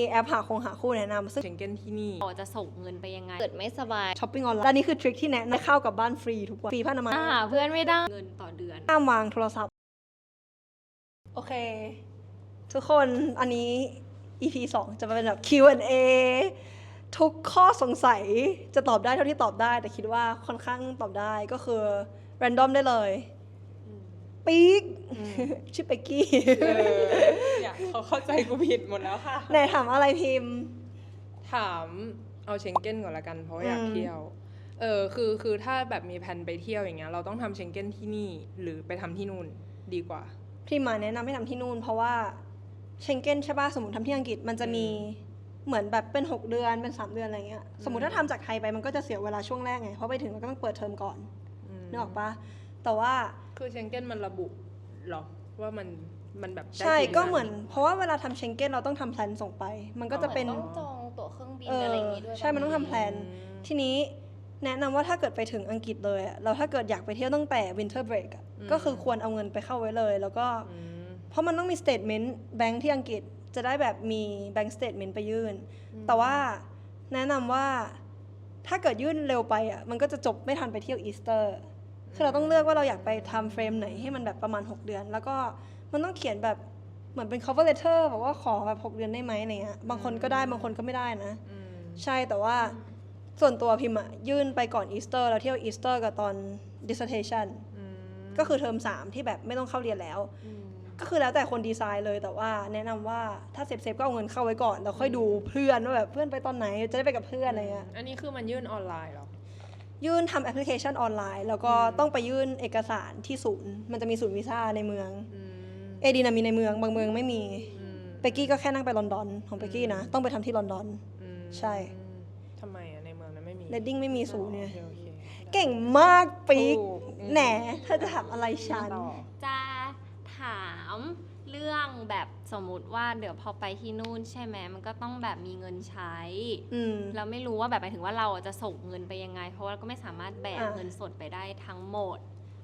มีแอปหาคงหาคู่แนะนำซึ่งเชงเก้นที่นี่เราจะส่งเงินไปยังไง เกิดไม่สบายช้อปปิ้งออนไลน์และนี่คือทริคที่แนะนำเข้ากับบ้านฟรีทุกวันฟรีผ้าอนามัยหาเพื่อนไม่ได้เงินต่อเดือนห้ามวางโทรศัพท์ โอเค ทุกคนอันนี้ EP 2 จะเป็นแบบ Q&A ทุกข้อสงสัยจะตอบได้เท่าที่ตอบได้ แต่คิดว่าค่อนข้างตอบได้ก็คือ random ได้เลย ปี๊กชื่อเป็กกี้เออเนี่ยเขาเข้าใจกูผิดหมดแล้วค่ะ ไหนถามอะไรพิมพ์ ถามเอาเชงเก้นก่อนละกันเพราะว่าอยากอืม เที่ยว เออคือคือถ้าแบบมีแผนไปเที่ยวอย่างเงี้ยเราต้องทำเชงเก้นที่นี่หรือไปทำที่นู่นดีกว่า พิมมาแนะนำให้ทำที่นู่น เพราะว่าเชงเก้นใช่ป่ะสมมติทำที่อังกฤษมันจะมีเหมือนแบบเป็น 6 เดือนเป็น 3 เดือนอะไรเงี้ยสมมติถ้าทำจากไทยไปมันก็จะเสียเวลาช่วงแรกไงเพราะไปถึงมันก็ต้องเปิดเทอมก่อน อืม นึกออกปะ แต่ว่าคือเชงเก้นมันระบุหรอว่ามันมันแบบได้ใช่กี่ดืก็เหมือน เพราะว่าเวลาทำเชงเก้นเราต้องทำแพลนส่งไป มันก็จะเป็นต้องจองตั๋วเครื่องบินเออออะไรอย่างงี้ด้วยใช่มันต้องทำแพลนทีนี้แนะนำว่าถ้าเกิดไปถึงอังกฤษเลยอะเราถ้าเกิดอยากไปเที่ยวตั้งแต่ winter break อะก็คือควรเอาเงินไปเข้าไว้เลย แล้วก็อืมเพราะมันต้องมี statement แบงค์ที่อังกฤษจะได้แบบมี bank statement ไปยื่น แต่ว่าแนะนำว่าถ้าเกิดยื่นเร็วไปอะมันก็จะจบไม่ทันไปเที่ยวอีสเตอร์ คือเราต้องเลือกว่าเราอยากไปทำเฟรมไหนให้มันแบบประมาณ 6 เดือน แล้วก็มันต้องเขียนแบบเหมือนเป็น cover letter บอกว่าขอแบบ 6 เดือนได้ไหมอะไรเงี้ยบางคนก็ได้บางคนก็ไม่ได้นะอืมใช่แต่ว่าส่วนตัวพิมพ์อะยื่นไปก่อนอีสเตอร์แล้วเที่ยวอีสเตอร์กับตอน dissertation อืมก็คือเทอม3 ที่แบบไม่ต้องเข้าเรียนแล้วอืมก็คือแล้วแต่คนดีไซน์เลยแต่ว่าแนะนำว่าถ้าเซฟเซฟก็เอาเงินเข้าไว้ก่อนแล้วค่อยดูเพื่อนว่าแบบเพื่อนไปตอนไหนจะได้ไปกับเพื่อนอะไรเงี้ยอันนี้คือมันยื่นออนไลน์เหรอ ยื่นทำแอปพลิเคชันออนไลน์ แล้วก็อืมต้องไปยื่นเอกสารที่ศูนย์มันจะมีศูนย์วีซ่าในเมืองอืมเอดีนามีในเมืองบางเมืองไม่มีอืมเปกกี้ก็แค่นั่งไปลอนดอนของเปกกี้นะต้องไปทำที่ลอนดอนอืมใช่ทำไมอะในเมืองนั้นไม่มีเรดดิ้งไม่มีศูนย์เนี่ยโอเคโอเคเก่งมากปีกถูกอืมแหนเธอจะถามอะไรฉันต่อจะถามเรื่องแบบสมมุติว่าเดี๋ยวพอไปที่นู่นใช่ไหมมันก็ต้องแบบมีเงินใช้อืม เราไม่รู้ว่าแบบหมายถึงว่าเราอะจะส่งเงินไปยังไง เพราะว่าเราก็ไม่สามารถแบกอ่า เงินสดไปได้ทั้งหมด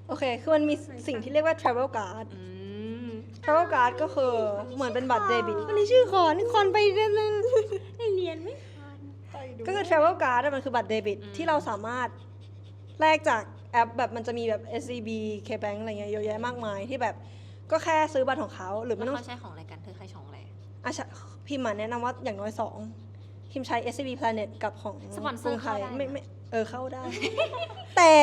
โอเค คือมันมีสิ่งที่เรียกว่า travel card อืม travel card ก็คือเหมือนเป็นบัตรเดบิตอันนี้ชื่อคอนคอนไปเล่นเรียนไม่ทันก็คือ travel card อะมันคือบัตรเดบิต อืม ที่เราสามารถแลกจากแอปแบบมันจะมีแบบ SCB KBank อะไรเงี้ยเยอะแยะมากมายที่แบบ ก็แค่ซื้อบัตรของเขาหรือแล้ไม่วต้องเขาใช้ของอะไรกันเธอใช้ของอะไรอาชะพิมพ์มาแนะนำว่าอย่างน้อยสองพิมพ์ใช้ SCB Planet กับของสปอนเซอร์กงไทยเข้าได้ ไม่ไหมไม่เออเข้าได้ แต่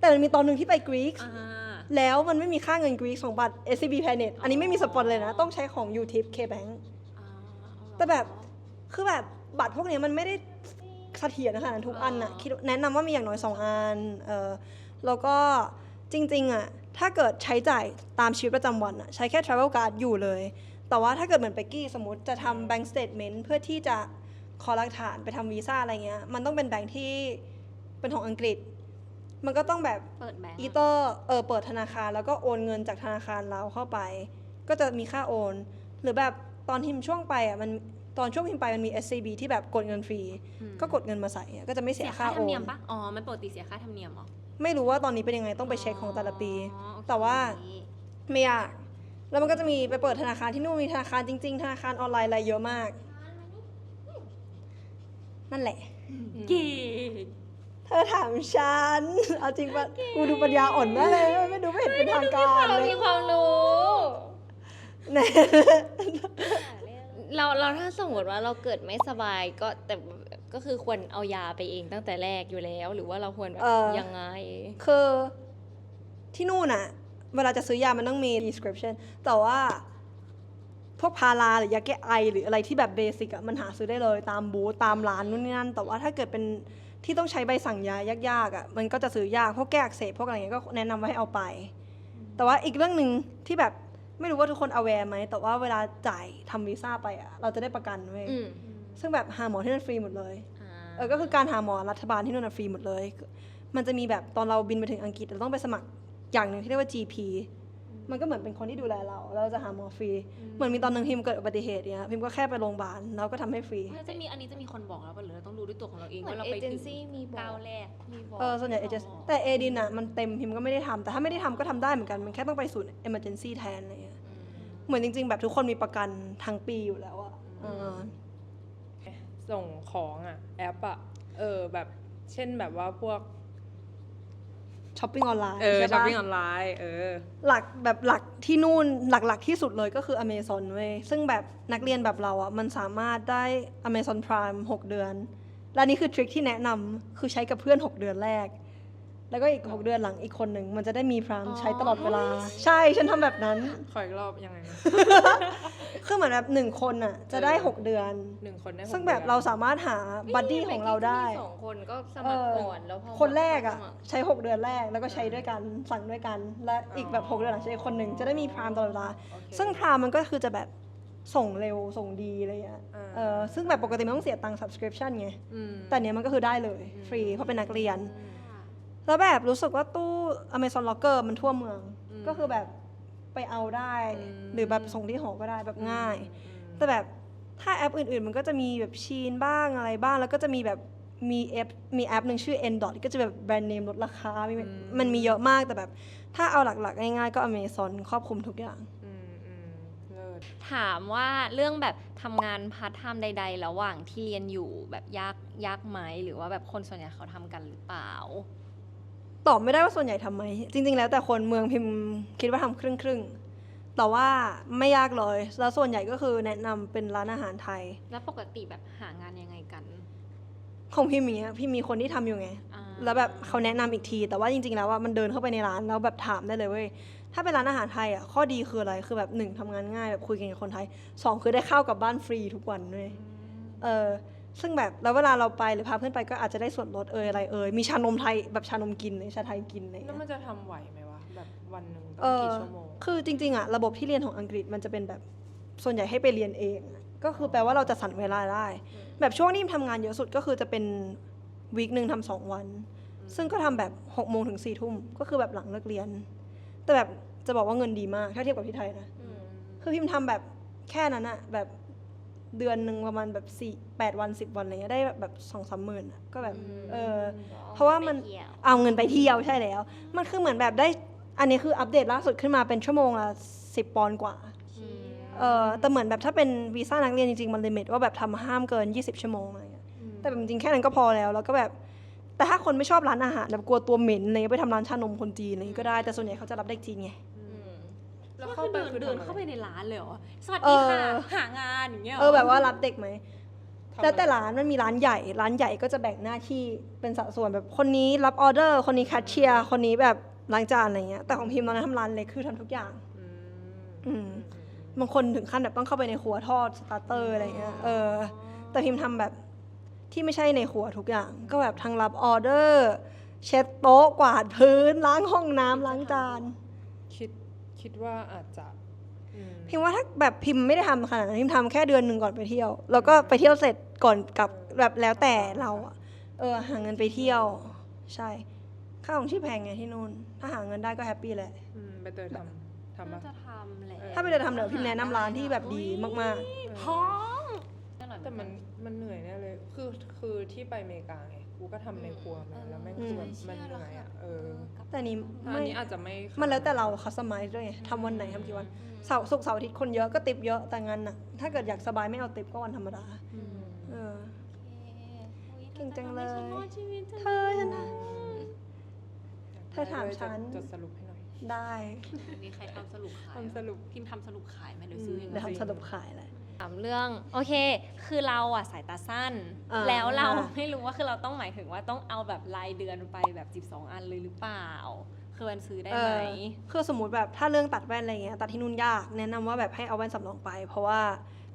แต่มันมีตอนหนึ่งที่ไปกรีกอ่า แล้วมันไม่มีค่าเงินกรีกของบัตร SCB Planet อันนี้ไม่มีสปอนเลยนะ ต้องใช้ของ UTIP KBank อ่าแต่แบบ คือแบบบัตรพวกเนี้ยมันไม่ได้เสถียรขนาดนั้นทุกอันน่ะอ๋อคิดแนะนำว่ามีอย่างน้อยสองอันเออแล้วก็จริง ๆอะ ถ้าเกิดใช้จ่ายตามชีวิตประจำวันอะใช้แค่ travel card อยู่เลย แต่ว่าถ้าเกิดเหมือนเปกกี้สมมติจะทำ bank statement เพื่อที่จะขอหลักฐานไปทำวีซ่าอะไรเงี้ย มันต้องเป็นแบงค์ที่เป็นของอังกฤษ มันก็ต้องแบบเปิดแบงค์อีเตอร์เออเปิดธนาคาร แล้วก็โอนเงินจากธนาคารเราเข้าไป ก็จะมีค่าโอน หรือแบบตอนพิมพ์ช่วงไปอะมันตอนช่วงพิมพ์ไปมันมี SCB ที่แบบกดเงินฟรีอืมก็กดเงินมาใส่อะก็จะไม่เสีเสียยค่าค่าธรโอรมเนียนมปะอ๋อ มันปกติเสียค่าธรรมเนียมเหรอ ไม่รู้ว่าตอนนี้เป็นยังไงต้องไปเช็คของแต่ละปี อ๋อโอเคแต่ว่าไม่ยาก แล้วมันก็จะมีไปเปิดธนาคารที่นู่นมีธนาคารจริง ๆ ธนาคารออนไลน์อะไรเยอะมาก นั่นแหละ เก่งเธอถามฉัน เอาจริงปะกูดูปัญญาอ่อนมากเลยไม่ดูไม่เห็นเป็นทางการเราเลยมีความรู้ แน่ เราเราถ้าสมมติว่าเราเกิดไม่สบายก็แต่ ก็คือควรเอายาไปเองตั้งแต่แรกอยู่แล้ว หรือว่าเราควรแบบเออ ยังไง คือที่นู่นอะเวลาจะซื้อยามันต้องมี description แต่ว่า พวกพาราหรือยาแก้ไอ หรืออะไรที่แบบเบสิกอะมันหาซื้อได้เลยตามบูธตามร้านนู่นนี่นั่น แต่ว่าถ้าเกิดเป็นที่ต้องใช้ใบสั่งยายากๆอะมันก็จะซื้อยากพวกแก้อักเสบพวกอะไรเงี้ยก็แนะนำว่าให้เอาไป แต่ว่าอีกเรื่องหนึ่งที่แบบไม่รู้ว่าทุกคน aware ไหมแต่ว่าเวลาจ่ายทำวีซ่าไปอะเราจะได้ประกันเว้ย อืม ซึ่งแบบหาหมอที่นั่นฟรีหมดเลยอ่าเออก็คือการหาหมอรัฐบาลที่นู่นนะฟรีหมดเลย มันจะมีแบบตอนเราบินไปถึงอังกฤษเราต้องไปสมัครอย่างหนึ่งที่เรียกว่า GP มันก็เหมือนเป็นคนที่ดูแลเราแล้วเราจะหาหมอฟรี เหมือนมีตอนหนึงพิมเกิดอุบัติเหตุเนี่ยพิมก็แค่ไปโรงพยาบาลแล้วก็ทำให้ฟรีแล้วจะมีอันนี้จะมีคนบอกเราปะหรือเราต้องดูด้วยตัวของเราเองเหมือนว่าเราเอไปเจถึนงซี่มีบอกก้าวแรกมีบอกเออส่วนใหญ่เอเจแต่เอดินอะมันเต็มพิมก็ไม่ได้ทำแต่ถ้าไม่ได้ทำก็ทำได้เหมือนกัน มันแค่ต้องไปศูนย์ emergency แทนอะไรเงี้ยเหมือนจริง ๆ แบบทุกคนมีประกันทั้งปีอยู่แล้วอะเออ ส่งของอะแอปอะเออแบบเช่นแบบว่าพวกช้อปปิ้งออนไลน์เออใช่ช้อปปะปิ้งออนไลน์เออหลักแบบหลักที่นู่นหลักๆที่สุดเลยก็คือ Amazon เว้ยซึ่งแบบนักเรียนแบบเราอะ มันสามารถได้ Amazon Prime 6เดือน และนี่คือทริคที่แนะนำคือใช้กับเพื่อน 6 เดือนแรก แล้วก็อีก 6 เดือนหลังอีกคนหนึ่งมันจะได้มี Prime ใช้ตลอดเวลา ใช่ฉันทำแบบนั้น ขออีกรอบยังไงนะคือเหมือนแบบหนึ่งคนอะจะได้เออ6เดือนหนึ่งคนได้หกซึ่งแบบดือนเราสามารถหาบัดดี้ของเราได้ม่สองคนก็สเอมัครอก่อนแล้วพอคนแรกอะสมัครใช้ 6 เดือนแรกแล้วก็ใช้ด้วยกันสั่งด้วยกัน และอีกแบบ 6 เดือนหลังใช้อีกคนหนึ่งจะได้มีพรามตลอดเวลาโอเคซึ่งพรามมันก็คือจะแบบส่งเร็วส่งดีอะไรเงี้ยอ่าเออซึ่งแบบปกติมันต้องเสียตังค์ subscription ไงอืมแต่เนี้ยมันก็คือได้เลยอืมฟรีเพราะเป็นนักเรียนอืม แล้วแบบรู้สึกว่าตู้ Amazon Locker มันทั่วเมือง อืมก็คือแบบไปเอาได้ อืม หรือแบบส่งที่หอก็ได้แบบง่ายอืมแต่แบบถ้าแอปอื่นๆ มันก็จะมีแบบชีนบ้างอะไรบ้าง แล้วก็จะมีแบบมีแอปมีแอปหนึ่งชื่อ n dot ก็จะแบบแบรนด์เนมลดราคามีมันมีเยอะมากแต่แบบ ถ้าเอาหลักๆ ง่ายๆ ก็ Amazon ครอบคลุมทุกอย่าง อืมอืมเลิศ ถามว่าเรื่องแบบทำงานพาร์ทไทม์ใด ๆ ระหว่างที่เรียนอยู่แบบยากยากไหมหรือว่าแบบคนส่วนใหญ่เขาทำกันหรือเปล่า ตอบไม่ได้ว่าส่วนใหญ่ทำไหมจริง ๆ แล้วแต่คนเมืองพิมพ์คิดว่าทำครึ่งครึ่งๆแต่ว่าไม่ยากเลยแล้วส่วนใหญ่ก็คือแนะนำเป็นร้านอาหารไทย แล้วปกติแบบหางานยังไงกันของพิมพ์อย่างเงี้ยพี่มีคนที่ทำอยู่ไง อ่าแล้วแบบเขาแนะนำอีกที แต่ว่าจริง ๆ แล้วว่ามันเดินเข้าไปในร้านแล้วแบบถามได้เลยเว้ยถ้าเป็นร้านอาหารไทยอะข้อดีคืออะไรคือแบบหนึ่งทำงานง่ายแบบคุยกันกับคนไทยสองคือได้ข้าวกลับบ้านฟรีทุกวันเว้ยเออ ซึ่งแบบแล้วเวลาเราไปหรือพาเพื่อนไปก็อาจจะได้ส่วนลดเอยอะไรเอยมีชานมไทยแบบชานมกินเลยชาไทยกินอะไรอย่างแล้วเงี้ยมันจะทำไหวไหมวะแบบวันหนึ่งต้เอองอกี่ชั่วโมงคือจริงๆอะระบบที่เรียนของอังกฤษมันจะเป็นแบบส่วนใหญ่ให้ไปเรียนเองอะก็คือแปลว่าเราจะสั่นเวลาได้ แบบช่วงที่ทำงานเยอะสุดก็คือจะเป็นวีคหนึ่งทำสองวัน ซึ่งก็ทำแบบหกโมงถึงสี่ทุ่มก็คือแบบหลังเลิกเรียน แต่แบบจะบอกว่าเงินดีมากถ้าเทียบกับที่ไทยนะอืมคือพิมพ์ทำแบบแค่นั้นอะแบบ เดือนหนึ่งประมาณแบบสี่แปดวันสิบวันอะไรเงี้ยได้แบบสองสามหมื่นอะก็แบบเออเพราะว่ามันไปเที่ยวเอาเงินไปเที่ยวใช่แล้ว มันคือเหมือนแบบได้ อันนี้คืออัปเดตล่าสุดขึ้นมาเป็นชั่วโมงละสิบปอนด์กว่าอืมเออแต่เหมือนแบบถ้าเป็นวีซ่านักเรียนจริงๆมันลิมิตว่าแบบทำห้ามเกิน 20 ชั่วโมงอะไรเงี้ยแต่แบบจริงๆแค่นั้นก็พอแล้วแล้วก็แบบแต่ถ้าคนไม่ชอบร้านอาหารแบบกลัวตัวเหม็นอะไรเงี้ยไปทำร้านชานมคนจีนอะไรเงี้ยก็ได้แต่ส่วนใหญ่เขาจะรับได้จีนไงอืม แล้แล้ววเข้าเข้าไปไปคือเดินทำอะไรเข้าไปในร้านเลยเหรอ สวัสเอดีอค่ะ หางานอย่างเงี้ยหรเออแบบว่ารับเด็กไหมทำแล้วแต่อะไรร้านมันมีร้านใหญ่ ร้านใหญ่ก็จะแบ่งหน้าที่เป็นสัดส่วนแบบคนนี้รับออเดอร์ คนนี้แคชเชียร์ คนนี้แบบล้างจานอะไรเงี้ย แต่ของพิมพ์ตอนนั้นทำร้านเล็กคือทำทุกอย่างอืมอืมบางคนถึงขั้นแบบต้องเข้าไปในครัวทอดสตาร์เตอร์อะไรเงี้ย เออ แต่พิมพ์ทำแบบที่ไม่ใช่ในครัวทุกอย่าง ก็แบบทั้งรับออเดอร์ เช็ดโต๊ะกวาดพื้นล้างห้องน้ำล้างจานคิด คิดว่าอาจจะอืมพิมพ์ว่าถ้าแบบพิมพ์ไม่ได้ทำขนาดนั้นพิมพ์ทำแค่เดือนหนึ่งก่อนไปเที่ยว แล้วก็ไปเที่ยวเสร็จก่อนกลับแบบแล้วแต่เราอะเออหาเงินไปเที่ยว ใช่ ค่าของชีพแพงไงที่นู่น ถ้าหาเงินได้ก็แฮปปี้แหละอืมไปเตยทำทำน่าปะจะทำแหละเออถ้าไปเดินทำเดี๋ยวพิมพ์แนะนำร้านที่แบบดีมากท้องอร่อยเหแต่อมันมันเหนื่อยแน่เลย คือคือที่ไปอเมริกาไง กูก็ทำในครัวมาแล้วแม่งคือแบบมันเหนื่อยอะเออๆแต่อันนี้อัไม่นนี้อาจจะไม่ขดมันแล้วแต่เราคัสตอมไมซ์ด้วยไงทำวันไหนทำกี่วันเสาร์ศุกร์เสาร์อาทิตย์คนเยอะก็ติปเยอะแต่งานหนักถ้าเกิดอยากสบายไม่เอาติปก็วันธรรมดาอืมเออโอคเก่งจังเลยธอทำให้ฉันรอดชีวิตจังเธอฉันนะ เธอถามได้ด้วยฉัน จดสรุปให้หน่อยได้มีใครทำสรุปขายทำสรุป พิมพ์ทำสรุปขายไหมหรือซื้อมอย่างเดี๋ยวเดียวทำสรุปขายเลย ถามเรื่องโอเค คือเราอะสายตาสั้น อ่า แล้วเราไม่รู้ว่าคือเราต้องหมายถึงว่าต้องเอาแบบรายเดือนไปแบบ 12 อันเลยหรือเปล่า คือมันซื้อได้เอไหมอคือสมมติแบบถ้าเรื่องตัดแว่นอะไรเงี้ยตัดที่นู่นยากแนะนำว่าแบบให้เอาแว่นสำรองไป เพราะว่า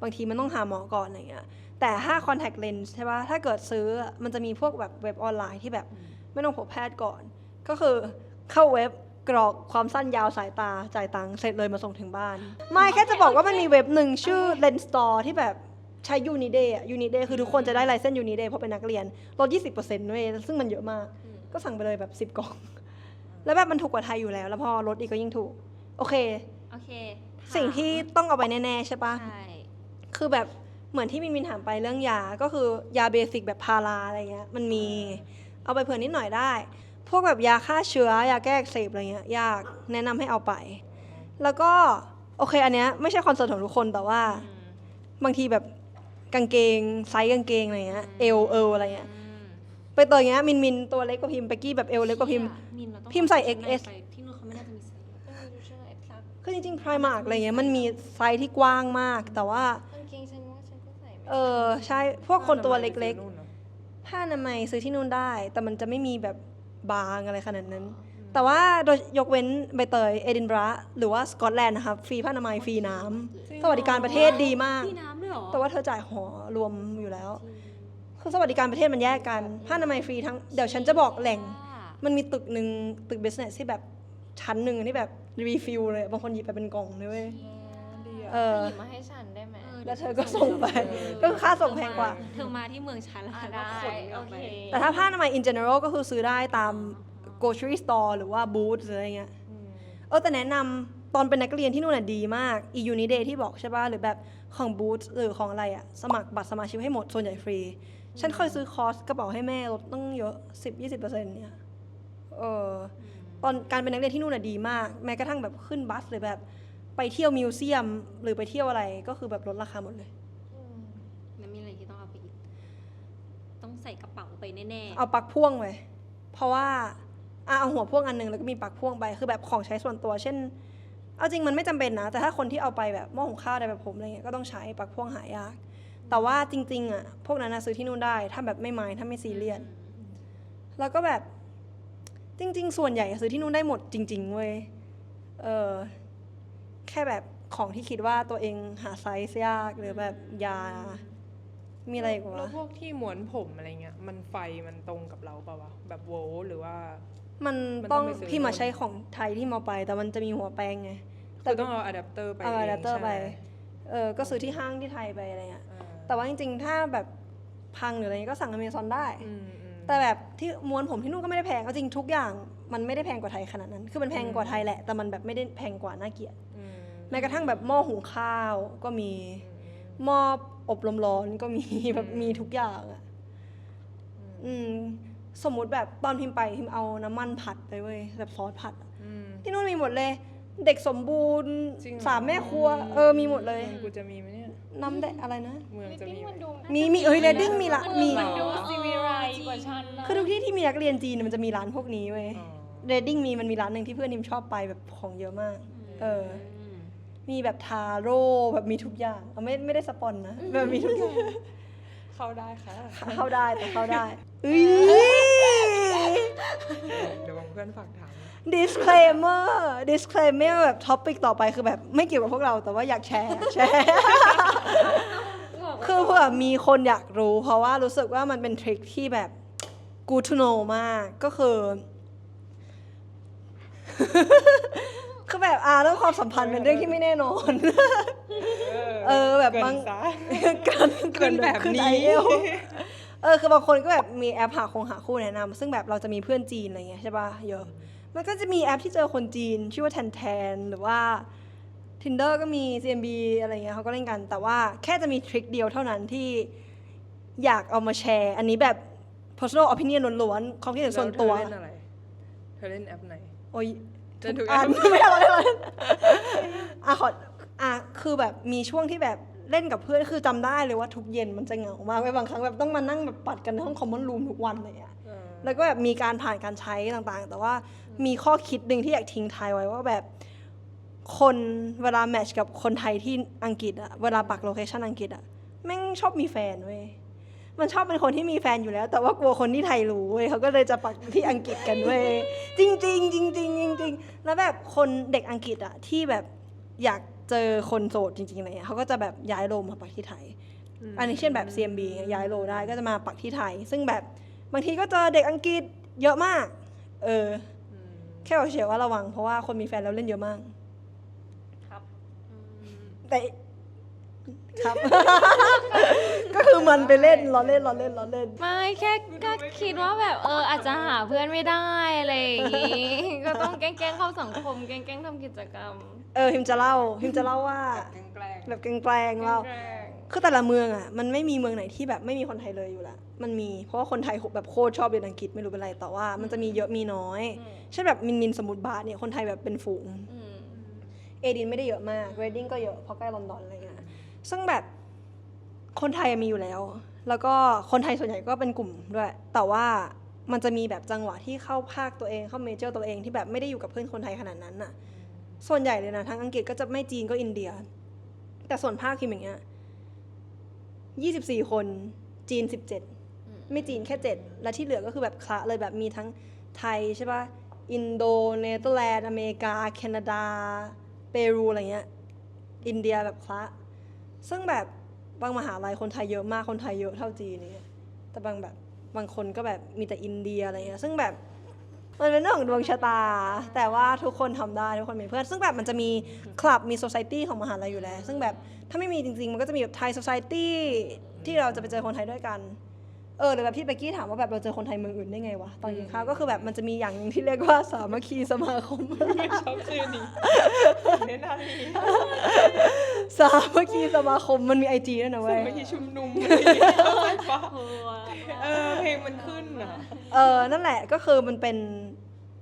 บางทีมันต้องหาหมอก่อนอะไรเงี้ยแต่ถ้า contact lens ใช่ปะถ้าเกิดซื้อมันจะมีพวกแบบเว็บออนไลน์ที่แบบไม่ต้องพบแพทย์ก่อน ก็คือเข้าเว็บ กรอกความสั้นยาวสายตาจ่ายตังค์เสร็จเลยมาส่งถึงบ้าน ไม่แค่จะบอกว่ามันมีเว็บหนึ่งชื่อ Lens Store ที่แบบใช้ Uniday อะ Uniday คือทุกคนจะได้ไลเซนส์ Uniday เพราะเป็นนักเรียนลด20%ด้วยซึ่งมันเยอะมาก ก็สั่งไปเลยแบบ 10 กล่อง แล้วแบบมันถูกกว่าไทยอยู่แล้ว แล้วพอลดอีกก็ยิ่งถูก โอเค โอเคถามสิ่งที่ต้องเอาไปแน่ๆใช่ปะใช่คือแบบเหมือนที่มินมินถามไปเรื่องยา ก็คือยาเบสิกแบบพาราอะไรเงี้ยมันมีเอาไปเผื่อนิดหน่อยได้ พวกแบบยาฆ่าเชื้อยาแก้อักเสบอะไรเงี้ยยากแนะนำให้เอาไป แล้วก็โอเคอันเนี้ยไม่ใช่คอนเซิร์นของทุกคนแต่ว่าอืมบางทีแบบกางเกงไซส์กางเกงอะไรเงี้ยเอลเอลอะไรเงี้ยอืมไปตัวอย่างเงี้ยมินมินตัวเล็กกว่าพิมพ์เบกกี้แบบเอลเล็กกว่าพิมพ์มินเราต้องพิมพ์ใส่เอาชุดใน XS ไปที่นู่นเขาไม่น่าจะมีไซส์เออดูเชื่อไอ้พลักคือจริงๆ Primark อะไรเงี้ยมันมีไซส์ที่กว้างมาก แต่ว่า กางเกงฉันว่าฉันก็ใส่ไม่เออใช่พวกคนตัวเล็กๆนู่นเนอะๆผ้าอนามัยซื้อที่นู่นได้ แต่มันจะไม่มีแบบ บางอะไรขนาดนั้น แต่ว่าโดยยกเว้นใบเตย เอดินบระหรือว่าสกอตแลนด์นะครับฟรีผ้าอนามัยฟรีน้ำสวัสดิการประเทศดีมากพี่น้ำด้วยเหรอแต่ว่าเธอจ่ายหอรวมอยู่แล้ว คือสวัสดิการประเทศมันแยกกันผ้าอนามัยฟรีทั้ง เดี๋ยวฉันจะบอกแหล่ง มันมีตึกหนึ่งตึก business ที่แบบชั้นหนึ่งที่แบบรีฟิลเลย บางคนหยิบไปเป็นกล่องเลยเว้ย ดีอะเออ หยิบมาให้ฉันได้ไหม แล้วเธอก็ส่งไป ก็คือค่าส่งแพงกว่า เธอมาที่เมืองฉันแล้วอะเธอก็ได้ขนกลัโอบไปเค แต่ถ้าผ้าอนามัย in general ก็คือซื้อได้ตาม grocery store หรือว่า booth หรืออะไรเงี้ยอืมเออแต่แนะนำตอนเป็นนักเรียนที่นู่นน่ะดีมากอียูนิเดย์ที่บอกใช่ป่ะหรือแบบของบูธหรือของอะไรอะสมัครบัตรสมาชิกให้หมดส่วนใหญ่ฟรี ฉันเคยซื้อคอร์สกระเป๋าให้แม่ลดตั้งเยอะ 10-20%เนี่ยเออตอนการเป็นนักเรียนที่นู่นน่ะดีมาก แม้กระทั่งแบบขึ้นบัสหรือแบบ ไปเที่ยวมิวเซียมหรือไปเที่ยวอะไรก็คือแบบลดราคาหมดเลย แล้วมีอะไรที่ต้องเอาไปอีก ต้องใส่กระเป๋าไปแน่เอาปลั๊กพ่วงไว้เพราะว่าอะเอาหัวพ่วงอันหนึงแล้วก็มีปลั๊กพ่วงไปคือแบบของใช้ส่วนตัว เช่น เอาจริงมันไม่จำเป็นนะ แต่ถ้าคนที่เอาไปแบบหม้อหุงข้าวอะไรแบบผมอะไรเงี้ยก็ต้องใช้ปลั๊กพ่วงหายาก แต่ว่าจริงๆอะพวกนั้นนะซื้อที่นู่นได้ ถ้าแบบไม่ไมายถ้าไม่ซีเรียสแล้วก็แบบจริง ๆ ส่วนใหญ่ซื้อที่นู่นได้หมดจริง ๆ เว้ย เออ แค่แบบของที่คิดว่าตัวเองหาไซส์ยากหรือแบบยา มีอะไรอีกแล้วะวพวกที่ม้วนผมอะไรเงี้ย มันไฟมันตรงกับเราเปล่าวะ แบบโวลต์หรือว่า มันมันต้ต้อองงไปซื้อพี่มาโน่นใช้ของไทยที่มาไป แต่มันจะมีหัวแปลงไงแต่คือต้องเอาอะแดปเตอร์ไปเอาอะแดปเตอร์งไปใช่หมเออ ก็ซื้อที่ห้างที่ไทยไปอะไรเงี้ยอ่าแต่ว่าจริงๆ ถ้าแบบพังหรืออะไรเงี้ยก็สั่งอเมซอนได้อืมอืมแต่แบบที่ม้วนผมที่นู่นก็ไม่ได้แพง เอาจริงทุกอย่างมันไม่ได้แพงกว่าไทยขนาดนั้น คือมันแพงกว่าไทยแหละ แต่มันแบบไม่ได้แพงกว่าน่าเกลียดอืม แม้กระทั่งแบบหม้อหุงข้าวก็มีหม้ออบลมร้อนก็มีแบบมีทุกอย่างอะอืมสมมุติแบบตอนพิมพ์ไปพิมพ์เอาน้ำมันผัดไปเว้ยแบบซอสผัดอะอืมที่นู่นมีหมดเลย เด็กสมบูรณ์จริงเหรอ สามแม่ครัว เออมีหมดเลยมืองกูจะมีไหมเนี่ย น้ำแดงอะไรนะ เมืองจะมีไหม มีมีเอ้ยเรดดิ้งมีละมี มันดูซีวิไรกว่าฉันนะคือทุกที่ที่มีนักเรียนจีนมันจะมีร้านพวกนี้เว้ยอ๋อเรดดิ้งมีมันมีร้านหนึ่งที่เพื่อนนิมชอบไปแบบของเยอะมาก เอออืม มีแบบทาโร่แบบมีทุกอย่างเอาไม่ไม่ได้สปอนนะแบบมีทุกอย่างเข้าได้ค่ะ เข้าได้แต่เข้าได้อุ้ยเดี๋ยวเพื่อนฝากถาม disclaimer disclaimer แบบท็อปิกต่อไปคือแบบไม่เกี่ยวกับพวกเราแต่ว่าอยากแชร์แชร์คือเผื่อมีคนอยากรู้ เพราะว่ารู้สึกว่ามันเป็นทริคที่แบบ good to know มากก็คือ คือแบบอ่าเรื่องความสัมพันธ์เป็นเรื่องที่ไม่แน่นอน เออแบบเกินบางซะการเกินแบบขึ้นี้ไอเอลเออคือบางคนก็แบบมีแอปหาคงหาคู่แนะนำซึ่งแบบเราจะมีเพื่อนจีนอะไรเงี้ยใช่ป่ะเยอะมันก็จะมีแอปที่เจอคนจีน ชื่อว่าแทนแทนหรือว่า Tinder ก็มี CMB อะไรเงี้ยเขาก็เล่นกัน แต่ว่าแค่จะมีทริคเดียวเท่านั้นที่อยากเอามาแชร์ อันนี้แบบ personal opinion ล้วนๆความคิดเห็นส่วนตัวแล้เธอเล่นอะไรเธอเล่นแอปไหนโอ้ย เล่นทุกอันแอปไม่เอาไม่เอาอะขออะคือแบบมีช่วงที่แบบเล่นกับเพื่อนคือจำได้เลยว่าทุกเย็นมันจะเหงามากไปบางครั้งแบบต้องมานั่งแบบปัดกันในห้องคอมมอนรูมทุกวันเลยอะเออแล้วก็แบบมีการผ่านการใช้ต่างๆ แต่ว่ามีข้อคิดหนึ่งที่อยากทิ้งท้ายไว้ว่าแบบคนเวลาแมทช์กับคนไทยที่อังกฤษอะเวลาปักโลเคชันอังกฤษอะแม่งชอบมีแฟนเว้ย มันชอบเป็นคนที่มีแฟนอยู่แล้ว แต่ว่ากลัวคนที่ไทยรู้เว้ยเขาก็เลยจะปักที่อังกฤษกันเว้ยจริงๆจริงๆจริงๆแล้วแบบคนเด็กอังกฤษอะที่แบบอยากเจอคนโสดจริงๆอะไรเงี้ยเขาก็จะแบบย้ายโลมาปักที่ไทย อันนี้เช่นแบบ CMB เงี้ยย้ายโลได้ก็จะมาปักที่ไทย ซึ่งแบบบางทีก็เจอเด็กอังกฤษเยอะมาก เอออืมแค่บอกเฉยๆว่าระวังเพราะว่าคนมีแฟนแล้วเล่นเยอะมาก ครับแต่ ครับ ก็คือมันไปเล่นล้อเล่นล้อเล่นล้อเล่น ไม่แค่ก็คิดว่าแบบเอออาจจะหาเพื่อนไม่ได้อะไรอย่างงี้ ก็ต้องแกล้งๆเข้าสังคมแกล้งๆทำกิจกรรมเออพิมจะเล่าพิมจะเล่าว่าแกล้งๆแบบแกล้งๆเล่าแกล้งคือแต่ละเมืองอะมันไม่มีเมืองไหนที่แบบไม่มีคนไทยเลยอยู่ละมันมีเพราะว่าคนไทยแบบโคตรชอบเรียนอังกฤษไม่รู้เป็นไรแต่ว่า มันจะมีเยอะมีน้อยเช่นแบบมินมินสมุทรบาทเนี่ยคนไทยแบบเป็นฝูงอืมเอดินไม่ได้เยอะมากเรดดิ้งก็เยอะเพราะใกล้ลอนดอนอะไรเงี้ย ซึ่งแบบคนไทยมีอยู่แล้ว แล้วก็คนไทยส่วนใหญ่ก็เป็นกลุ่มด้วย แต่ว่ามันจะมีแบบจังหวะที่เข้าภาคตัวเองเข้าเมเจอร์ตัวเองที่แบบไม่ได้อยู่กับเพื่อนคนไทยขนาดนั้นน่ะ ส่วนใหญ่เลยนะทั้งอังกฤษก็จะไม่จีนก็อินเดีย แต่ส่วนภาคคิมอย่างเงี้ยยี่สิบสี่คนจีนสิบเจ็ดไม่จีนแค่เจ็ดและที่เหลือก็คือแบบคละเลยแบบมีทั้งไทยใช่ปะอินโดเนเธอร์แลนด์อเมริกา แคนาดา เปรูอะไรเงี้ย อินเดียแบบคละ ซึ่งแบบบางมหาลัยคนไทยเยอะมากคนไทยเยอะเท่าจีนเนี่ยแต่บางแบบบางคนก็แบบมีแต่อินเดียอะไรเงี้ยซึ่งแบบมันเป็นเรื่องของดวงชะตา แต่ว่าทุกคนทำได้ทุกคนมีเพื่อน ซึ่งแบบมันจะมีคลับมีโซซ i ตี้ของมหาลัยอยู่แล้ว ซึ่งแบบถ้าไม่มีจริงๆ มันก็จะมีแบบไทยโซซ i ตี้ที่เราจะไปเจอคนไทยด้วยกัน เออหรือแบบที่เบกกี้ถามว่าแบบเราเจอคนไทยเมืองอื่นได้ไงวะตอนกินข้าวก็คือแบบมันจะมีอย่างหนึงที่เรียกว่าสามัคคีสมาคมไม่ชอบชื่อนี้เน้นอะไรสามัคคีสมาคมมันมีไอจีด้วยนะสเว้ยมัยที่ชุมนุมอะไรอย่างเงี้ยเข้าใจปะเออเพลงมันขึ้นอะเออนั่นแหละก็คือมันเป็น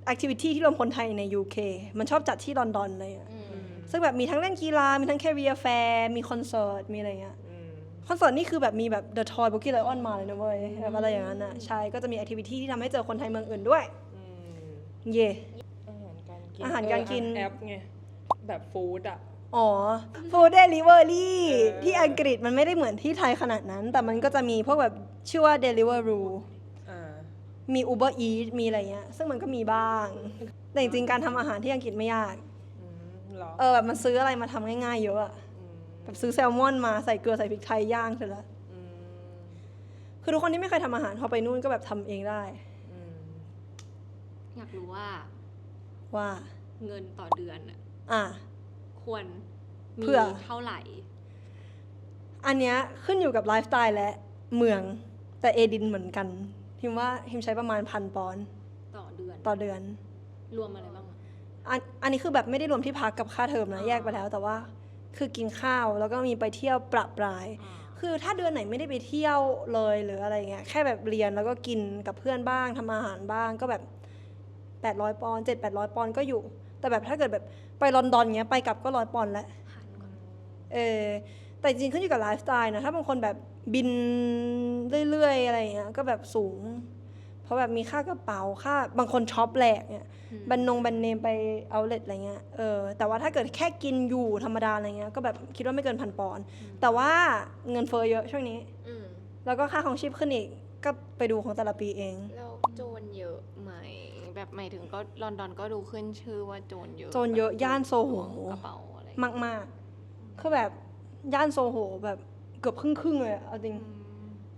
แอคทิวิตี้ที่รวมคนไทยใน UK มันชอบจัดที่ลอนดอนเลยอะซึ่งแบบมีทั้งเล่นกีฬา มีทั้งแคเรียแฟร์ มีคอนเสิร์ต มีอะไรเงี้ยอืม คอนเสิร์ตนี่คือแบบมีแบบ The Toy b o o k i e Lion มาเลยนะเว้ยแบบอะไรอย่างนั้นอะใช่ก็จะมีแอคทิวิตี้ที่ทำให้เจอคนไทยเมืองอื่นด้วย อืมเย่อาหารการกินอาหารการกิน เออแอปไง แบบฟู้ดอะ อ๋อ Food Delivery เออ ที่อังกฤษมันไม่ได้เหมือนที่ไทยขนาดนั้น แต่มันก็จะมีพวกแบบชื่อว่า Deliveroo อ่า มี Uber Eats มีอะไรเงี้ย ซึ่งมันก็มีบ้าง แต่จริงๆการทำอาหารที่อังกฤษไม่ยาก อืมเหรอ เออแบบมันซื้ออะไรมาทำง่ายๆเยอะอะม แบบซื้อแซลมอนมาใส่เกลือใส่พริกไทยย่างเสร็จแล้วอืมคือทุกคนที่ไม่เคยทำอาหารพอไปนู่นก็แบบทำเองได้ อืมอยากรู้ว่าว่า เงินต่อเดือนน่ะอะ ควรมีเพื่อ เท่าไหร่ อันเนี้ยขึ้นอยู่กับไลฟ์สไตล์และเมืองแต่เอดินเหมือนกันพิมว่าพิมใช้ประมาณพันปอนด์ต่อเดือนต่อเดือน รวมอะไรบ้างอะ อันอันนี้คือแบบไม่ได้รวมที่พักกับค่าเทอมนะอ่าแยกไปแล้วแต่ว่า คือกินข้าวแล้วก็มีไปเที่ยวประปรายอ่าคือถ้าเดือนไหนไม่ได้ไปเที่ยวเลยหรืออะไรเงี้ยแค่แบบเรียนแล้วก็กินกับเพื่อนบ้างทำอาหารบ้างก็แบบ 800 ปอนด์7 800 ปอนด์ก็อยู่ แต่แบบถ้าเกิดแบบไปลอนดอนเงี้ยไปกลับก็ร้อยปอนด์แล้วหันก่อนเออแต่จริงๆขึ้นอยู่กับไลฟ์สไตล์นะถ้าบางคนแบบบินเรื่อยๆอะไรเงี้ยก็แบบสูง เพราะแบบมีค่ากระเป๋าค่าบางคนช็อปแหลกเนี่ยอืมแบันนงแบันเนมไปเอาเลทอะไรเงี้ยเออแต่ว่าถ้าเกิดแค่กินอยู่ธรรมดาอะไรเงี้ยก็แบบคิดว่าไม่เกินพันปอนด์แต่ว่าเงินเฟ้อเยอะช่วงนี้อืมแล้วก็ค่าของชีพขึ้นอีกก็ไปดูของแต่ละปีเองแล้วโจรเยอะไหมแบบหมายถึงก็ลอนดอนก็ดูขึ้นชื่อว่าโจรเยอะโจรเยอะแบบย่านโซโหล้วงกระเป๋าอะไรมากๆคือแบบย่านโซโหแบบเกือบครึ่งๆเลยอะเอาจริงอืม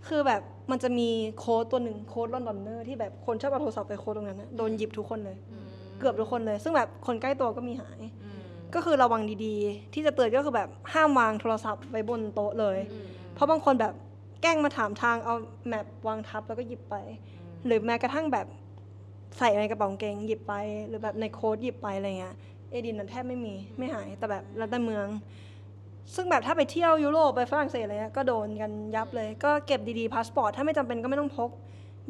คือแบบมันจะมีโค้ดตัวหนึ่งโค้ดลอนดอนเนอร์ที่แบบคนชอบเอาโทรศัพท์ไปโค้ดตรงนั้นนะโดนหยิบทุกคนเลยอืมเกือบทุกคนเลย ซึ่งแบบคนใกล้ตัวก็มีหายอืมก็คือระวังดีๆ ที่จะเตือนก็คือแบบห้ามวางโทรศัพท์ไว้บนโต๊ะเลยอืมเพราะบางคนแบบแกล้งมาถามทางเอาแมปวางทับแล้วก็หยิบไป หรือแม้กระทั่งแบบใส่ในกระเป๋ากางเกงหยิบไป หรือแบบในโค้ดหยิบไปอะไรเงี้ยเอดินนั้นแทบไม่มีไม่หายแต่แบบแล้วแต่เมือง ซึ่งแบบถ้าไปเที่ยวยุโรปไปฝรั่งเศสอะไรเงี้ยก็โดนกันยับเลย ก็เก็บดีๆพาสปอร์ตถ้าไม่จำเป็นก็ไม่ต้องพก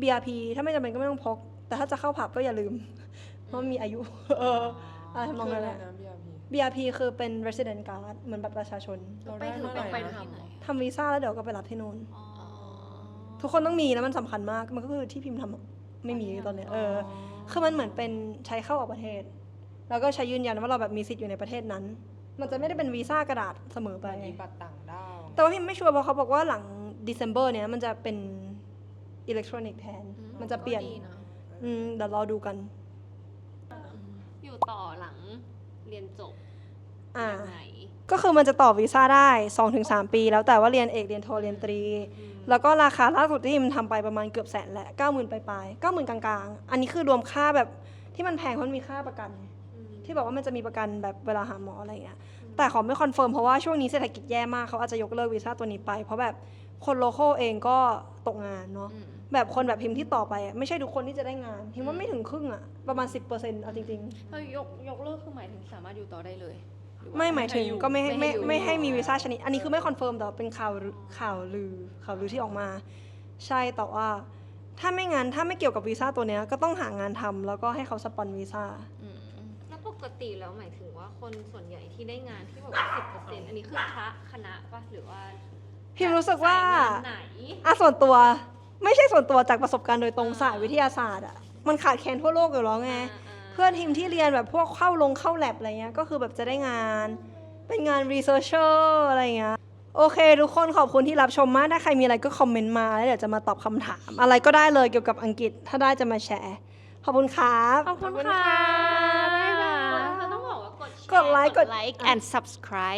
BRP ถ้าไม่จำเป็นก็ไม่ต้องพก แต่ถ้าจะเข้าผับก็อย่าลืม เพราะมันมีอายุเอออะไรทำนองนั้นแหละคืออะไรนะ BRP BRP คือเป็น resident card เหมือนบัตรประชาชนเราไปได้ถึงเมื่อไหร่ต้องไปนะทำไหนทำวีซ่าแล้วเดี๋ยวก็ไปรับที่นู่นอ๋อทุกคนต้องมีแล้วมันสำคัญมากมันก็คือที่พิมพ์ทำอะไม่มีตอนเนี้ยเออคือมันเหมือนเป็นใช้เข้าออกประเทศ แล้วก็ใช้ยืนยันว่าเราแบบมีสิทธิ์อยู่ในประเทศนั้น มันจะไม่ได้เป็นวีซ่ากระดาษเสมอไป มีบัตรต่างด้าวแต่ว่าพิมไม่ชัวร์เพราะเขาบอกว่าหลัง December เนี้ยมันจะเป็นอิเล็กทรอนิกส์แทนอืมันจะเปลี่ยน ก็ดีะอืมเดี๋ยวรอดูกัน อยู่ต่อหลังเรียนจบอ่ายังไงก็คือมันจะต่อวีซ่าได้ 2-3 ปี แล้วแต่ว่าเรียนเอกเรียนโทเรียนตรีแล้วก็ราคาล่าสุดที่มันทำไปประมาณเกือบแสนแหละเก้าหมื่นปลายๆเก้าหมื่นกลางๆ อันนี้คือรวมค่าแบบที่มันแพงเพราะมันมีค่าประกัน ที่บอกว่ามันจะมีประกันแบบเวลาหาหมออะไรอย่างเงี้ยแต่ขอไม่คอนเฟิร์มเพราะว่าช่วงนี้เศรษฐกิจแย่มากเขาอาจจะยกเลิกวีซ่าตัวนี้ไป เพราะแบบคนโลโก้เองก็ตกงานเนาะอืมแบบคนแบบพิมพ์ที่ต่อไปอะไม่ใช่ทุกคนที่จะได้งานพิมพ์ว่าไม่ถึงครึ่งอะประมาณ 10%เอาจริงเรายกยกเลิกคือหมายถึงสามารถอยู่ต่อได้เลยหรือๆว่าไม่หมายถึงก็ไม่ให้ไม่ไม่ให้อยู่ไม่ให้มีวีซ่าชนิด อันนี้คือไม่คอนเฟิร์มแต่ว่าเป็นข่าวลือข่าวลือข่าวลือที่ออกมา ใช่แต่ว่าถ้าไม่งานถ้าไม่เกี่ยวกับวีซ่าตัวเนี้ยก็ต้องหางานทำแล้วก็ให้เขาสปอนวีซ่าอืมแล้วป กติแล้วหมายถึงว่าคนส่วนใหญ่ที่ได้งานที่บอกว่าสิบเปอร์เซ็นต์อันนี้คือคณะคณะปะหรือว่าพิมรู้สึกว่า สยงนไหน อะส่วนตัวไม่ใช่ส่วนตัวจากประสบการณ์โดยตรงสายวิทยาศาสตร์อะมันขาดแคลนทั่วโลกอยู่แล้วไงอ่าเพื่อนทีมที่เรียนแบบพวกเข้าลงเข้าแลบอะไรเงี้ยก็คือแบบจะได้งาน เป็นงาน researcher อะไรเงี้ยโอเค ทุกคนขอบคุณที่รับชมมาก ถ้าใครมีอะไรก็คอมเมนต์มาแล้วเดี๋ยวจะมาตอบคำถาม อะไรก็ได้เลยเกี่ยวกับอังกฤษถ้าได้จะมาแชร์ ขอบคุณครับ ขอบคุณค่ะ บ๊ายบาย เธอต้องบอ กว่ากดแชร์กดไลค์กดไลค์ and subscribe